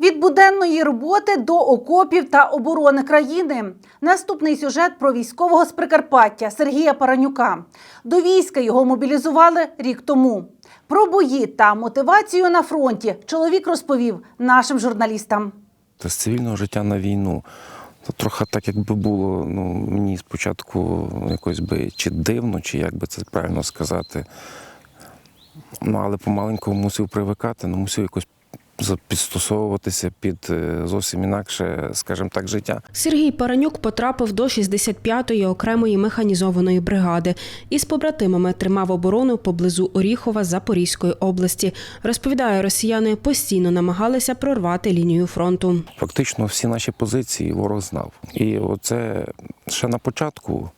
Від буденної роботи до окопів та оборони країни. Наступний сюжет про військового з Прикарпаття Сергія Паранюка. До війська його мобілізували рік тому. Про бої та мотивацію на фронті чоловік розповів нашим журналістам. Та з цивільного життя на війну. То трохи так, якби було, ну, мені спочатку якось би чи дивно, чи як би це правильно сказати. Ну, але помаленьку мусив привикати, ну, мусив якось підстосовуватися під е, зовсім інакше, скажімо так, життя. Сергій Паранюк потрапив до 65-ї окремої механізованої бригади і з побратимами тримав оборону поблизу Оріхова Запорізької області. Розповідає, росіяни постійно намагалися прорвати лінію фронту. Фактично всі наші позиції ворог знав. І оце ще на початку,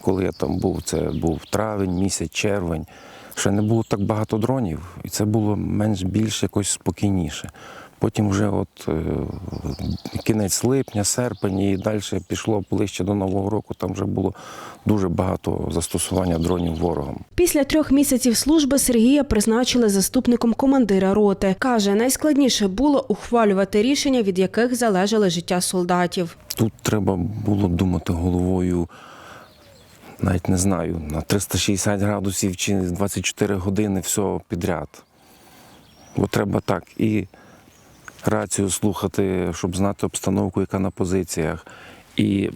коли я там був, це був травень, місяць, червень. Ще не було так багато дронів, і це було менш-більш якось спокійніше. Потім вже от е, кінець липня, серпень і далі пішло ближче до Нового року. Там вже було дуже багато застосування дронів ворогом. Після трьох місяців служби Сергія призначили заступником командира роти. Каже, найскладніше було ухвалювати рішення, від яких залежало життя солдатів. Тут треба було думати головою, навіть не знаю, на 360 градусів чи 24 години все підряд. Бо треба так і рацію слухати, щоб знати обстановку, яка на позиціях. І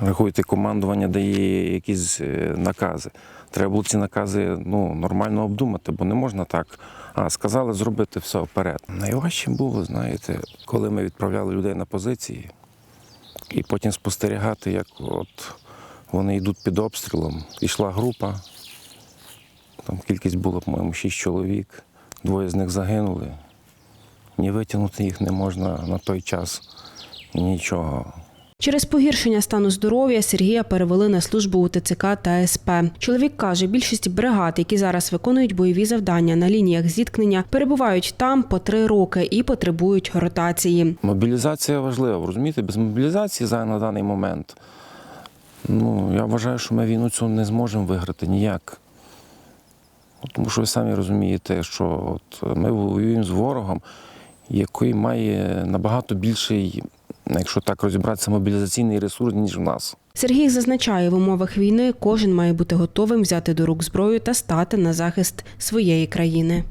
рахуйте, командування дає якісь е, накази. Треба було ці накази ну, нормально обдумати, бо не можна так. А сказали зробити все вперед. Найважче було, знаєте, коли ми відправляли людей на позиції, і потім спостерігати, як от вони йдуть під обстрілом. Ішла група, там кількість було, по-моєму, шість чоловік, двоє з них загинули. Ні витягнути їх не можна на той час, нічого. Через погіршення стану здоров'я Сергія перевели на службу у ТЦК та СП. Чоловік каже, більшість бригад, які зараз виконують бойові завдання на лініях зіткнення, перебувають там по три роки і потребують ротації. Мобілізація важлива, розумієте? Без мобілізації на даний момент. Ну, я вважаю, що ми війну цю не зможемо виграти ніяк. Тому що ви самі розумієте, що от ми воюємо з ворогом, який має набагато більший, якщо так розібратися, мобілізаційний ресурс, ніж в нас. Сергій зазначає, в умовах війни кожен має бути готовим взяти до рук зброю та стати на захист своєї країни.